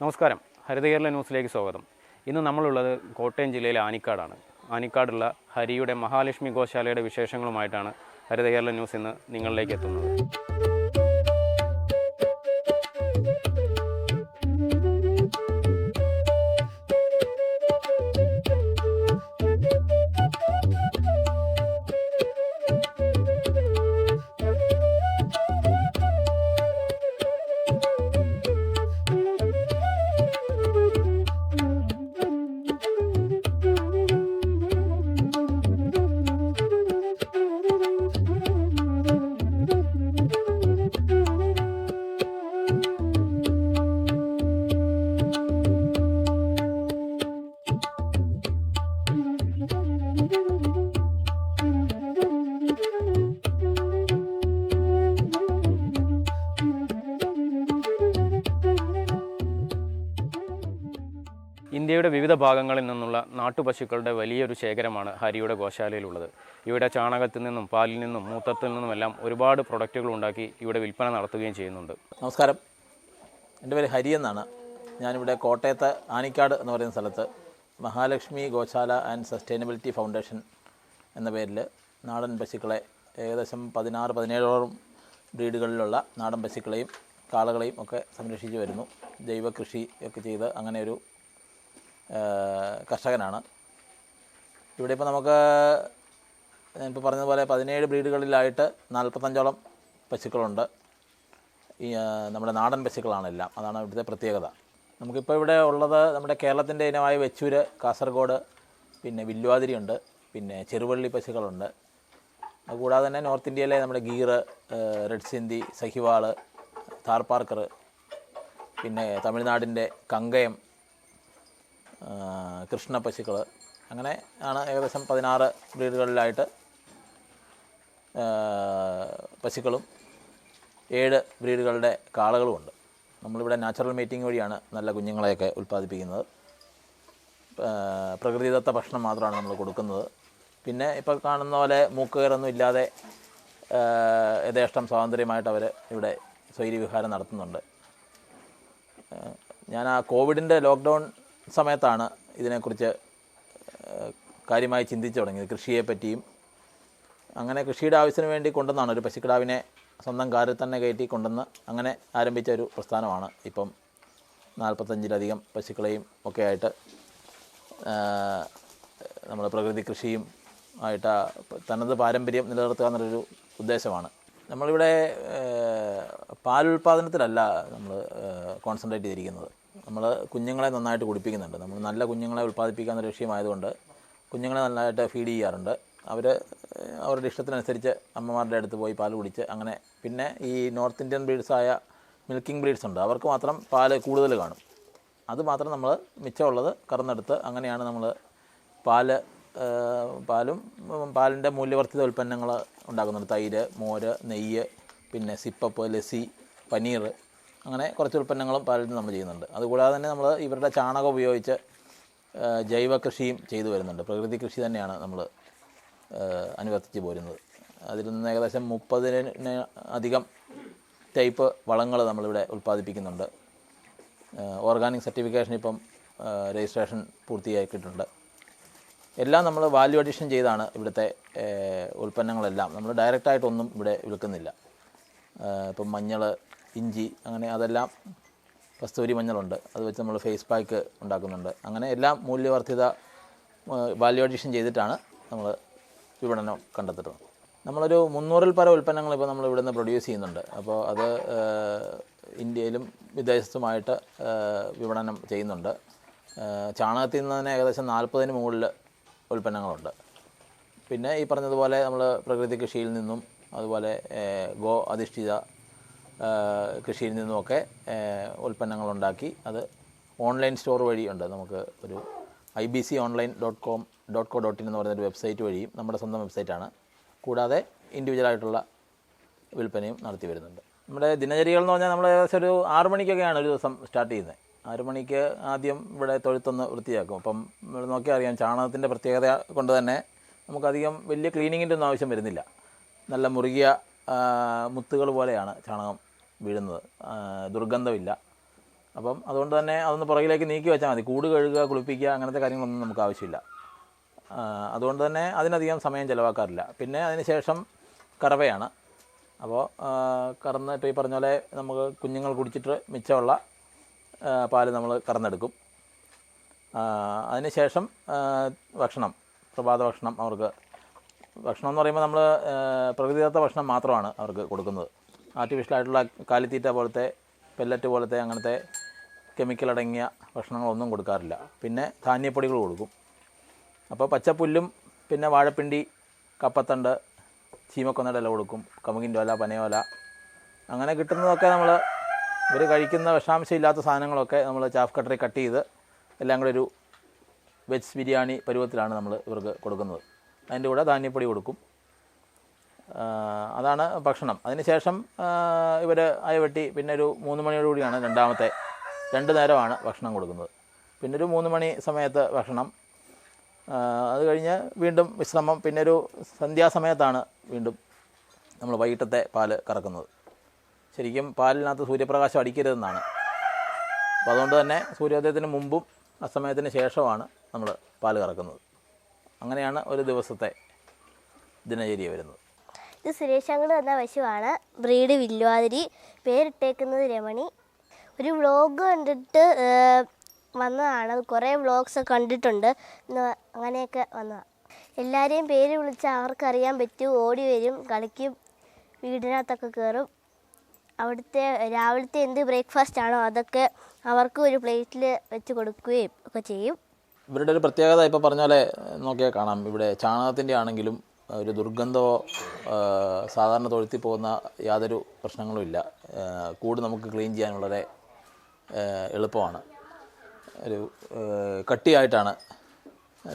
നമസ്കാരം. ഹരിതകേരള ന്യൂസിലേക്ക് സ്വാഗതം. ഇന്ന് നമ്മളുള്ളത് കോട്ടയം ജില്ലയിലെ ആനിക്കാടാണ്. ആനിക്കാടുള്ള ഹരിയുടെ മഹാലക്ഷ്മി ഗോശാലയുടെ വിശേഷങ്ങളുമായിട്ടാണ് ഹരിതകേരള ന്യൂസ് ഇന്ന് നിങ്ങളിലേക്ക് എത്തുന്നത്. ഇന്ത്യയുടെ വിവിധ ഭാഗങ്ങളിൽ നിന്നുള്ള നാട്ടുപശുക്കളുടെ വലിയൊരു ശേഖരമാണ് ഹരിയുടെ ഗോശാലയിലുള്ളത്. ഇവിടെ ചാണകത്തിൽ നിന്നും പാലിൽ നിന്നും മൂത്രത്തിൽ നിന്നുമെല്ലാം ഒരുപാട് പ്രൊഡക്റ്റുകൾ ഉണ്ടാക്കി ഇവിടെ വിൽപ്പന നടത്തുകയും ചെയ്യുന്നുണ്ട്. നമസ്കാരം. എന്റെ പേര് ഹരി എന്നാണ്. ഞാനിവിടെ കോട്ടയത്ത് ആനിക്കാട് എന്ന് പറയുന്ന സ്ഥലത്ത് Mahalakshmi Goshala and sustainability foundation എന്ന പേരിൽ നാടൻ പശുക്കളെ ഏകദേശം പതിനാറ് പതിനേഴോളം ബ്രീഡുകളിലുള്ള നാടൻ പശുക്കളെയും കാളകളെയും ഒക്കെ സംരക്ഷിച്ചു വരുന്നു. ജൈവ കൃഷി ഒക്കെ ചെയ്ത് അങ്ങനെ ഒരു കർഷകനാണ്. ഇവിടെ ഇപ്പോൾ നമുക്ക് ഞാനിപ്പോൾ പറഞ്ഞതുപോലെ പതിനേഴ് ബ്രീഡുകളിലായിട്ട് നാൽപ്പത്തഞ്ചോളം പശുക്കളുണ്ട്. ഈ നമ്മുടെ നാടൻ പശുക്കളാണെല്ലാം. അതാണ് ഇവിടുത്തെ പ്രത്യേകത. നമുക്കിപ്പോൾ ഇവിടെ ഉള്ളത് നമ്മുടെ കേരളത്തിന്റെ ഇനമായ വെച്ചൂര് കാസർഗോഡ് പിന്നെ വില്വാതിരിയുണ്ട് പിന്നെ ചെറുവള്ളി പശുക്കളുണ്ട്. അതുകൂടാതെ തന്നെ നോർത്ത് ഇന്ത്യയിലെ നമ്മുടെ ഗീറ് റെഡ് സിന്ധി സഹിവാൾ താർപാർക്കർ പിന്നെ തമിഴ്നാടിന്റെ കങ്കയം കൃഷ്ണ പശുക്കൾ അങ്ങനെ ആണ് ഏകദേശം പതിനാറ് ബ്രീഡുകളിലായിട്ട് പശുക്കളും ഏഴ് ബ്രീഡുകളുടെ കാളകളുമുണ്ട് നമ്മളിവിടെ നാച്ചുറൽ മീറ്റിംഗ് വഴിയാണ് നല്ല കുഞ്ഞുങ്ങളെയൊക്കെ ഉൽപ്പാദിപ്പിക്കുന്നത്. പ്രകൃതിദത്ത ഭക്ഷണം മാത്രമാണ് നമ്മൾ കൊടുക്കുന്നത്. പിന്നെ ഇപ്പോൾ കാണുന്ന പോലെ മൂക്കുകയറൊന്നും ഇല്ലാതെ യഥേഷ്ടം സ്വാതന്ത്ര്യമായിട്ട് അവർ ഇവിടെ സ്വൈര്യവിഹാരം നടത്തുന്നുണ്ട്. ഞാൻ ആ കോവിഡിന്റെ ലോക്ക്ഡൗൺ സമയത്താണ് ഇതിനെക്കുറിച്ച് കാര്യമായി ചിന്തിച്ചു തുടങ്ങിയത്. കൃഷിയെ പറ്റിയും അങ്ങനെ കൃഷിയുടെ ആവശ്യത്തിന് വേണ്ടി കൊണ്ടുവന്നാണ്. ഒരു പശുക്കിടാവിനെ സ്വന്തം കാറിൽ തന്നെ കയറ്റി കൊണ്ടുവന്ന് അങ്ങനെ ആരംഭിച്ച ഒരു പ്രസ്ഥാനമാണ്. ഇപ്പം നാൽപ്പത്തഞ്ചിലധികം പശുക്കളെയും ഒക്കെ ആയിട്ട് നമ്മൾ പ്രകൃതി കൃഷിയും ആയിട്ട് തനത് പാരമ്പര്യം നിലനിർത്തുക എന്നുള്ളൊരു ഉദ്ദേശമാണ്. നമ്മളിവിടെ പാലുൽപാദനത്തിലല്ല നമ്മൾ കോൺസെൻട്രേറ്റ് ചെയ്തിരിക്കുന്നത്. നമ്മൾ കുഞ്ഞുങ്ങളെ നന്നായിട്ട് കുടിപ്പിക്കുന്നുണ്ട്. നമ്മൾ നല്ല കുഞ്ഞുങ്ങളെ ഉൽപ്പാദിപ്പിക്കാൻ ലക്ഷ്യമായതുകൊണ്ട് കുഞ്ഞുങ്ങളെ നന്നായിട്ട് ഫീഡ് ചെയ്യാറുണ്ട്. അവർ അവരുടെ ഇഷ്ടത്തിനനുസരിച്ച് അമ്മമാരുടെ അടുത്ത് പോയി പാൽ കുടിച്ച് അങ്ങനെ പിന്നെ ഈ നോർത്ത് ഇന്ത്യൻ ബ്രീഡ്സായ മിൽക്കിംഗ് ബ്രീഡ്സ് ഉണ്ട്. അവർക്ക് മാത്രം പാൽ കൂടുതൽ കാണും. അത് മാത്രം നമ്മൾ മിച്ചമുള്ളത് കറന്നെടുത്ത് അങ്ങനെയാണ് നമ്മൾ പാൽ പാലും പാലിന്റെ മൂല്യവർദ്ധിത ഉൽപ്പന്നങ്ങൾ ഉണ്ടാക്കുന്നുണ്ട്. തൈര് മോര് നെയ്യ് പിന്നെ സിപ്പപ്പ് ലസ്സി പനീർ അങ്ങനെ കുറച്ച് ഉൽപ്പന്നങ്ങളും പാലിൽ നമ്മൾ ചെയ്യുന്നുണ്ട്. അതുകൂടാതെ തന്നെ നമ്മൾ ഇവരുടെ ചാണകം ഉപയോഗിച്ച് ജൈവ കൃഷിയും ചെയ്തു വരുന്നുണ്ട്. പ്രകൃതി കൃഷി തന്നെയാണ് നമ്മൾ അനുവർത്തിച്ച് പോരുന്നത്. അതിൽ നിന്ന് ഏകദേശം മുപ്പതിന് അധികം ടൈപ്പ് വളങ്ങൾ നമ്മളിവിടെ ഉൽപ്പാദിപ്പിക്കുന്നുണ്ട്. ഓർഗാനിക് സർട്ടിഫിക്കേഷൻ ഇപ്പം രജിസ്ട്രേഷൻ പൂർത്തിയാക്കിയിട്ടുണ്ട്. എല്ലാം നമ്മൾ വാല്യൂ അഡീഷൻ ചെയ്താണ് ഇവിടുത്തെ ഉൽപ്പന്നങ്ങളെല്ലാം. നമ്മൾ ഡയറക്റ്റായിട്ടൊന്നും ഇവിടെ വിൽക്കുന്നില്ല. ഇപ്പം മഞ്ഞൾ ഇഞ്ചി അങ്ങനെ അതെല്ലാം കസ്തൂരി മഞ്ഞളുണ്ട്. അത് വെച്ച് നമ്മൾ ഫേസ് പാക്ക് ഉണ്ടാക്കുന്നുണ്ട്. അങ്ങനെ എല്ലാം മൂല്യവർദ്ധിത വാല്യൂ അഡീഷൻ ചെയ്തിട്ടാണ് നമ്മൾ വിപണനം കണ്ടെത്തുന്നത് നമ്മളൊരു മുന്നൂറിൽ പരം ഉൽപ്പന്നങ്ങൾ ഇപ്പോൾ നമ്മൾ ഇവിടുന്ന് പ്രൊഡ്യൂസ് ചെയ്യുന്നുണ്ട്. അപ്പോൾ അത് ഇന്ത്യയിലും വിദേശത്തുമായിട്ട് വിപണനം ചെയ്യുന്നുണ്ട്. ചാണകത്തിൽ നിന്ന് തന്നെ ഏകദേശം നാൽപ്പതിന് മുകളിൽ ഉൽപ്പന്നങ്ങളുണ്ട്. പിന്നെ ഈ പറഞ്ഞതുപോലെ നമ്മൾ പ്രകൃതി കൃഷിയിൽ നിന്നും അതുപോലെ ഗോ അധിഷ്ഠിത കൃഷിയിൽ നിന്നുമൊക്കെ ഉൽപ്പന്നങ്ങൾ ഉണ്ടാക്കി അത് ഓൺലൈൻ സ്റ്റോർ വഴിയുണ്ട്. നമുക്ക് ഒരു I B C online dot com dot co dot in എന്ന് പറയുന്ന ഒരു വെബ്സൈറ്റ് വഴിയും നമ്മുടെ സ്വന്തം വെബ്സൈറ്റാണ്. കൂടാതെ ഇൻഡിവിജ്വലായിട്ടുള്ള വിൽപ്പനയും നടത്തി വരുന്നുണ്ട്. നമ്മുടെ ദിനചര്യകൾ എന്ന് പറഞ്ഞാൽ നമ്മൾ ഏകദേശം ഒരു ആറു മണിക്കൊക്കെയാണ് ഒരു ദിവസം സ്റ്റാർട്ട് ചെയ്യുന്നത്. ആറു മണിക്ക് ആദ്യം ഇവിടെ തൊഴുത്തൊന്ന് വൃത്തിയാക്കും. അപ്പം ഇവിടെ നോക്കിയാൽ അറിയാം ചാണകത്തിന്റെ പ്രത്യേകത കൊണ്ട് തന്നെ നമുക്കധികം വലിയ ക്ലീനിങ്ങിന്റെ ഒന്നും ആവശ്യം വരുന്നില്ല. നല്ല മുറുകിയ മുത്തുകൾ പോലെയാണ് ചാണകം വീഴുന്നത്. ദുർഗന്ധമില്ല. അപ്പം അതുകൊണ്ട് തന്നെ അതൊന്ന് പുറകിലേക്ക് നീക്കി വെച്ചാൽ മതി. കൂട് കഴുകുക കുളിപ്പിക്കുക അങ്ങനത്തെ കാര്യങ്ങളൊന്നും നമുക്ക് ആവശ്യമില്ല. അതുകൊണ്ട് തന്നെ അതിനധികം സമയം ചിലവാക്കാറില്ല. പിന്നെ അതിന് ശേഷം കറവയാണ് അപ്പോൾ കറന്ന് ഇപ്പോൾ ഈ പറഞ്ഞ പോലെ നമുക്ക് കുഞ്ഞുങ്ങൾ കുടിച്ചിട്ട് മിച്ചമുള്ള പാൽ നമ്മൾ കറന്നെടുക്കും അതിനുശേഷം ഭക്ഷണം പ്രഭാത ഭക്ഷണം അവർക്ക്. ഭക്ഷണം എന്ന് പറയുമ്പോൾ നമ്മൾ പ്രകൃതിദത്ത ഭക്ഷണം മാത്രമാണ് അവർക്ക് കൊടുക്കുന്നത്. ആർട്ടിഫിഷ്യലായിട്ടുള്ള കാലിത്തീറ്റ പോലത്തെ പെല്ലറ്റ് പോലത്തെ അങ്ങനത്തെ കെമിക്കൽ അടങ്ങിയ ഭക്ഷണങ്ങളൊന്നും കൊടുക്കാറില്ല. പിന്നെ ധാന്യപ്പൊടികൾ കൊടുക്കും. അപ്പോൾ പച്ചപ്പുല്ലും പിന്നെ വാഴപ്പിണ്ടി കപ്പത്തണ്ട് ചീമക്കൊന്നയുടെ ഇല കൊടുക്കും. കമുകിന്റെ ഇല പനയോല അങ്ങനെ കിട്ടുന്നതൊക്കെ നമ്മൾ ഇവർ കഴിക്കുന്ന വിഷാംശം ഇല്ലാത്ത സാധനങ്ങളൊക്കെ നമ്മൾ ചാഫ് കട്ടറി കട്ട് ചെയ്ത് എല്ലാം കൂടെ ഒരു വെജ് ബിരിയാണി പരുവത്തിലാണ് നമ്മൾ ഇവർക്ക് കൊടുക്കുന്നത്. അതിന്റെ കൂടെ ധാന്യപ്പൊടി കൊടുക്കും. അതാണ് ഭക്ഷണം. അതിനുശേഷം ഇവർ അയവെട്ടി പിന്നെ ഒരു മൂന്ന് മണിയോടുകൂടിയാണ് രണ്ടാമത്തെ രണ്ട് നേരമാണ് ഭക്ഷണം കൊടുക്കുന്നത്. പിന്നെ ഒരു മൂന്ന് മണി സമയത്ത് ഭക്ഷണം. അത് കഴിഞ്ഞ് വീണ്ടും വിശ്രമം. പിന്നെ ഒരു സന്ധ്യാസമയത്താണ് വീണ്ടും നമ്മൾ വൈകിട്ടത്തെ പാൽ കറക്കുന്നത്. ശരിക്കും പാലിനകത്ത് സൂര്യപ്രകാശം അടിക്കരുതെന്നാണ്. അപ്പോൾ അതുകൊണ്ട് തന്നെ സൂര്യോദയത്തിന് മുമ്പും അസ്തമയത്തിന് ശേഷമാണ് നമ്മൾ പാൽ കറക്കുന്നത്. അങ്ങനെയാണ് ഒരു ദിവസത്തെ ദിനചര്യ വരുന്നത്. ഇത് സുരേഷ് അങ്കിൾ എന്ന പശുവാണ്. ബ്രീഡ് വില്ലുവാതിരി. പേരിട്ടേക്കുന്നത് രമണി. ഒരു വ്ളോഗ് കണ്ടിട്ട് വന്നതാണ്. കുറേ വ്ളോഗ്സ് കണ്ടിട്ടുണ്ട്. അങ്ങനെയൊക്കെ വന്നതാണ് എല്ലാവരെയും പേര് വിളിച്ച് അവർക്കറിയാൻ പറ്റും. ഓടി വരും കളിക്കും വീടിനകത്തൊക്കെ കയറും അവിടുത്തെ രാവിലത്തെ എന്ത് ബ്രേക്ക്ഫാസ്റ്റ് ആണോ അതൊക്കെ അവർക്ക് ഒരു പ്ലേറ്റിൽ വെച്ച് കൊടുക്കുകയും ഒക്കെ ചെയ്യും. ഇവരുടെ ഒരു പ്രത്യേകത ഇപ്പോൾ പറഞ്ഞാലേ നോക്കിയാൽ കാണാം. ഇവിടെ ചാണകത്തിന്റെ ആണെങ്കിലും ഒരു ദുർഗന്ധമോ സാധാരണ തൊഴുത്തി പോകുന്ന യാതൊരു പ്രശ്നങ്ങളും ഇല്ല. കൂട് നമുക്ക് ക്ലീൻ ചെയ്യാൻ വളരെ എളുപ്പമാണ്. ഒരു കട്ടിയായിട്ടാണ്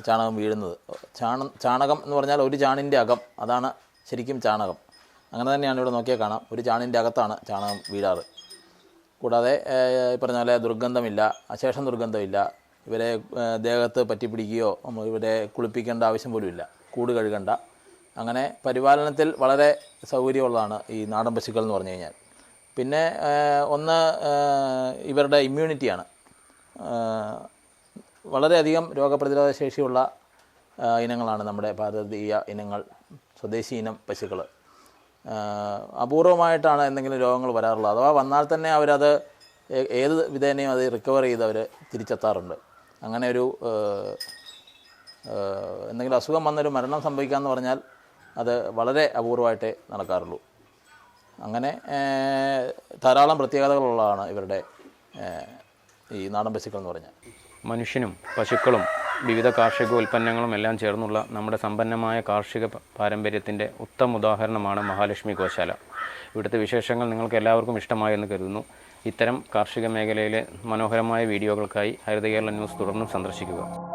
ചാണകം വീഴുന്നത്. ചാണ ചാണകം എന്ന് പറഞ്ഞാൽ ഒരു ചാണിന്റെ അകം. അതാണ് ശരിക്കും ചാണകം. അങ്ങനെ തന്നെയാണ് ഇവിടെ നോക്കിയാൽ കാണാം. ഒരു ചാണിന്റെ അകത്താണ് ചാണകം വീഴാറ്. കൂടാതെ ഈ പറഞ്ഞ പോലെ ദുർഗന്ധമില്ല അശേഷം ദുർഗന്ധമില്ല. ഇവരെ ദേഹത്ത് പറ്റിപ്പിടിക്കുകയോ നമ്മൾ ഇവരെ കുളിപ്പിക്കേണ്ട ആവശ്യം പോലും ഇല്ല. കൂട് കഴുകണ്ട. അങ്ങനെ പരിപാലനത്തിൽ വളരെ സൗകര്യമുള്ളതാണ് ഈ നാടൻ പശുക്കൾ എന്ന് പറഞ്ഞു കഴിഞ്ഞാൽ. പിന്നെ ഒന്ന് ഇവരുടെ ഇമ്മ്യൂണിറ്റിയാണ് വളരെയധികം രോഗപ്രതിരോധ ശേഷിയുള്ള ഇനങ്ങളാണ് നമ്മുടെ ഭാരതീയ ഇനങ്ങൾ സ്വദേശി ഇനം പശുക്കൾ. അപൂർവമായിട്ടാണ് എന്തെങ്കിലും രോഗങ്ങൾ വരാറുള്ളത്. അഥവാ വന്നാൽ തന്നെ അവരത് ഏത് വിധേനയും അത് റിക്കവർ ചെയ്ത് അവർ തിരിച്ചെത്താറുണ്ട്. അങ്ങനെ ഒരു എന്തെങ്കിലും അസുഖം വന്നൊരു മരണം സംഭവിക്കാമെന്ന് പറഞ്ഞാൽ അത് വളരെ അപൂർവമായിട്ടേ നടക്കാറുള്ളൂ. അങ്ങനെ ധാരാളം പ്രത്യേകതകളുള്ളതാണ് ഇവരുടെ ഈ നാടൻ പശുക്കൾ എന്ന് പറഞ്ഞാൽ. മനുഷ്യനും പശുക്കളും വിവിധ കാർഷിക ഉൽപ്പന്നങ്ങളും എല്ലാം ചേർന്നുള്ള നമ്മുടെ സമ്പന്നമായ കാർഷിക പാരമ്പര്യത്തിന്റെ ഉത്തമ ഉദാഹരണമാണ് മഹാലക്ഷ്മി ഗോശാല. ഇവിടുത്തെ വിശേഷങ്ങൾ നിങ്ങൾക്ക് എല്ലാവർക്കും ഇഷ്ടമായി എന്ന് കരുതുന്നു. ഇത്തരം കാർഷിക മേഖലയിലെ മനോഹരമായ വീഡിയോകൾക്കായി ഹരിത കേരള ന്യൂസ് തുടർന്നും സന്ദർശിക്കുക.